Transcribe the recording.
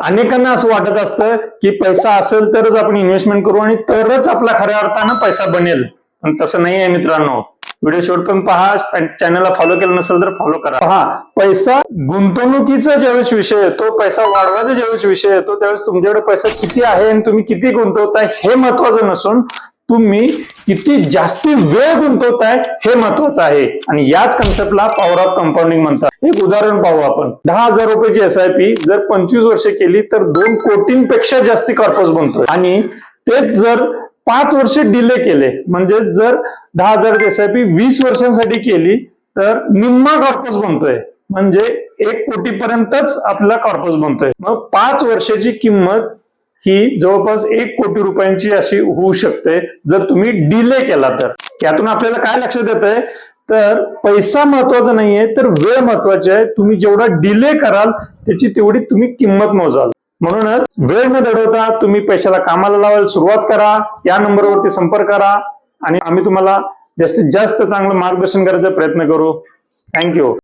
अनेकांना असं वाटत असतं की पैसा असेल तरच आपण इन्व्हेस्टमेंट करू आणि तरच आपला खऱ्या अर्थानं पैसा बनेल. पण तसं नाही आहे मित्रांनो व्हिडिओ पण पहा चॅनलला फॉलो केलं नसेल तर फॉलो करा. पहा पैसा गुंतवणुकीचा ज्यावेळेस विषय येतो पैसा वाढवायचा ज्यावेळेस विषय येतो त्यावेळेस तुमच्याकडे पैसा किती आहे आणि तुम्ही किती गुंतवताय हे महत्वाचं नसून तुम्ही किती जास्ती वेळ गुंतवताय हे महत्वाचं आहे. आणि याच कन्सेप्टला पॉवर ऑफ कंपाऊंडिंग म्हणतात. एक उदाहरण पाहू आपण. दहा हजार रुपयाची एस आय पी जर पंचवीस वर्ष केली तर दोन कोटींपेक्षा जास्ती कॉर्पस बनतोय. आणि तेच जर पाच वर्ष डिले केले म्हणजे जर दहा हजार एस आय पी वीस वर्षांसाठी केली तर निम्मा कॉर्पस बनतोय. म्हणजे एक कोटीपर्यंतच आपला कॉर्पस बनतोय. मग पाच वर्षाची किंमत ही जवळपास एक कोटी रुपयांची अशी होऊ शकते. जर तुम्ही डिले केला तर. यातून आपल्याला काय लक्षात येत आहे तर पैसा महत्त्वाचा नाहीये तर वेळ महत्वाची आहे. तुम्ही जेवढा डिले कराल त्याची तेवढी तुम्ही किंमत मोजाल. म्हणूनच वेळ न दडवता तुम्ही पैशाला कामाला लावायला सुरुवात करा. या नंबरवरती संपर्क करा. आणि आम्ही तुम्हाला जास्तीत जास्त चांगलं मार्गदर्शन करायचा प्रयत्न करू. थँक्यू